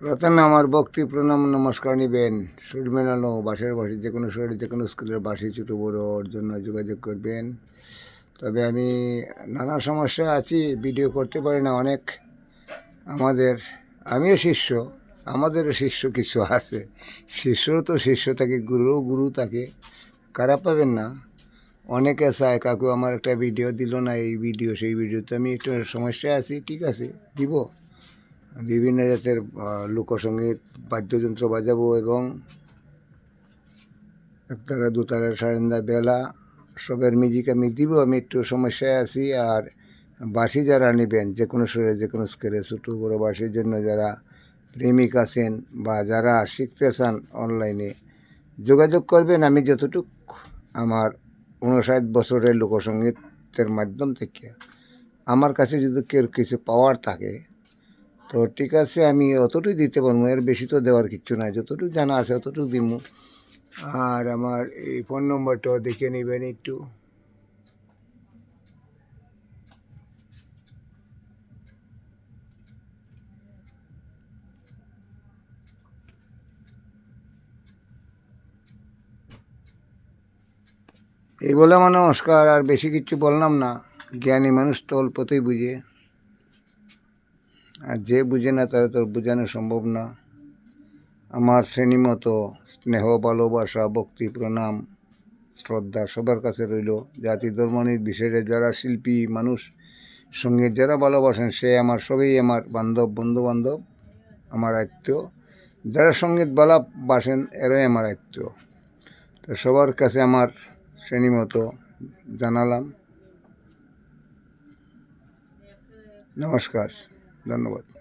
প্রথমে আমার ভক্তি প্রণাম, নমস্কার নিবেন। সুর মেলানো বাসের বাসি যে কোনো শহরে যে কোনো স্কুলের বাসি ছোটো বড়ো ওর জন্য যোগাযোগ করবেন। তবে আমি নানা সমস্যা আছি, ভিডিও করতে পারি না অনেক। আমাদের, আমিও শিষ্য, আমাদেরও শিষ্য কিছু আছে। শিষ্যরও তো শিষ্য থাকে, গুরুরও গুরু থাকে। খারাপ পাবেন না। অনেকে চায় কাকু, আমার একটা ভিডিও দিল না, এই ভিডিও, সেই ভিডিওতে আমি একটু সমস্যায় আছি, ঠিক আছে, দিব। বিভিন্ন জাতের লোকসঙ্গীত বাদ্যযন্ত্র বাজাবো এবং একতারা, দুতারা, সারেন্দা, বেলা, সবের মিউজিক আমি দিব, আমি একটু সমস্যায় আছি। আর বাসি যারা নেবেন, যে কোনো সুরে, যে কোনো স্কেলে, ছোটো, বড়ো বাসির জন্য যারা প্রেমিক আছেন বা যারা শিখতে চান অনলাইনে, যোগাযোগ করবেন। আমি যতটুক আমার উনষাট বছরের লোকসঙ্গীতের মাধ্যম থেকে। আমার কাছে যদি কেউ কিছু পাওয়ার থাকে তো ঠিক আছে, আমি অতটুকু দিতে পারব, এর বেশি তো দেওয়ার কিচ্ছু নাই, যতটুকু জানা আছে অতটুকু দিব আর আমার এই ফোন নম্বরটাও দেখে নেবেন একটু। এই বলে নমস্কার, আর বেশি কিছু বললাম না। জ্ঞানী মানুষ তো অল্পতেই বুঝে। আর যে বুঝে না তারা তো বোঝানো সম্ভব না। আমার শ্রেণি মতো স্নেহ, ভালোবাসা, ভক্তি, প্রণাম, শ্রদ্ধা সবার কাছে রইল। জাতি, ধর্ম, নির্বিশেষে যারা শিল্পী, মানুষ সংগীত যারা ভালোবাসেন, সে আমার, সবই আমার বান্ধব বন্ধু বান্ধব আমার আত্মীয় যারা সংগীত ভালোবাসেন এরাই আমার আত্মীয় তো সবার কাছে আমার শ্রেণি মতো জানালাম। নমস্কার। ধন্যবাদ।